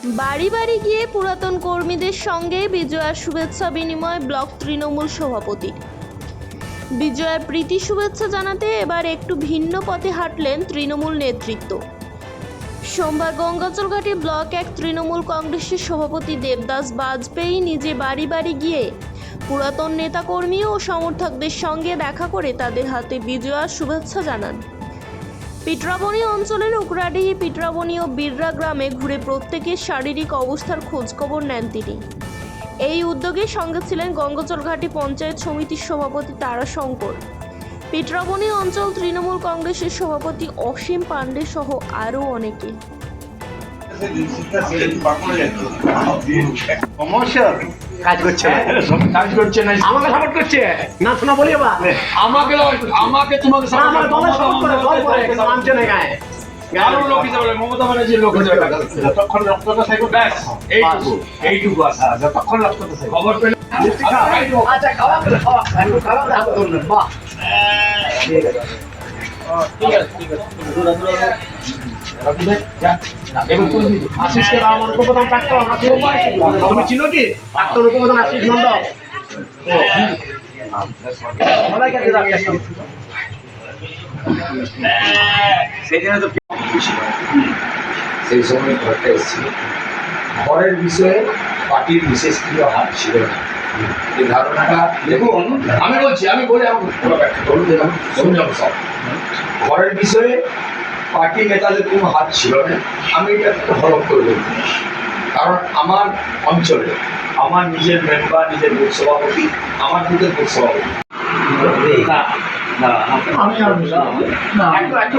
বাড়ি বাড়ি গিয়ে পুরাতন কর্মীদের সঙ্গে বিজয়ার শুভেচ্ছা বিনিময় ব্লক তৃণমূল সভাপতির বিজয়ার প্রীতি শুভেচ্ছা জানাতে এবার একটু ভিন্ন পথে হাঁটলেন তৃণমূল নেতৃত্ব। সোমবার গঙ্গাচলঘাটি ব্লক এক তৃণমূল কংগ্রেসের সভাপতি দেবদাস বাজপেয়ী নিজে বাড়ি বাড়ি গিয়ে পুরাতন নেতাকর্মী ও সমর্থকদের সঙ্গে দেখা করে তাদের হাতে বিজয়ার শুভেচ্ছা জানান। পিটরাবণী অঞ্চলের উকরাডিহি পিটরাবণী ও বিররা গ্রামে ঘুরে প্রত্যেকের শারীরিক অবস্থার খোঁজখবর নেন তিনি। এই উদ্যোগে সঙ্গে ছিলেন গঙ্গচরঘাটি পঞ্চায়েত সমিতির সভাপতি তারাশঙ্কর। পিটরাবণী অঞ্চল তৃণমূল কংগ্রেসের সভাপতি অসীম পাণ্ডে সহ আরও অনেকে। প্রমোশন কাজ করছে না। কাজ করছে না। আমাকে সাপোর্ট করছে। না শোনা বলি এবার আমাকে আমাকে তোমাকে আমার দলে সাপোর্ট করে দল করে নামছে না গায়ে। কারোর লোক হিসাবে বলে, মমতা ব্যানার্জির লোক হিসাবে করছে। যতক্ষণ রক্তটা থাকবে ব্যাস, এইটুকু, এইটুকু আছে। যতক্ষণ রক্তটা থাকবে। খবর পেলে আচ্ছা খাওয়া করে খাওয়া। একটু খাওয়া হাত ধরলেন বাহ এবং তুমি আশিসকে আমার উপপ্রধান প্রাক্তন তুমি চিনো কি প্রাক্তন উপপ্রধান আশিস মন্ডল সবাইকে দিয়ে রাখি একটা। সেই জন্য তো খুশি হয়। সেই সময় ঘরটা এসেছিল ঘরের বিষয়ে পার্টির বিশেষ কিছু হাত ছিল না এই ধারণাটা দেখুন আমি বলছি আমি বলে ঘরের বিষয়ে পার্টি নেতাদের কোনো হাত ছিল না আমি এটা একটু হরফ করে কারণ আমার অঞ্চলে আমার নিজের মেম্বার নিজের বুথ সভাপতি আমার বুথের বুথ সভাপতি আমি একটু একটু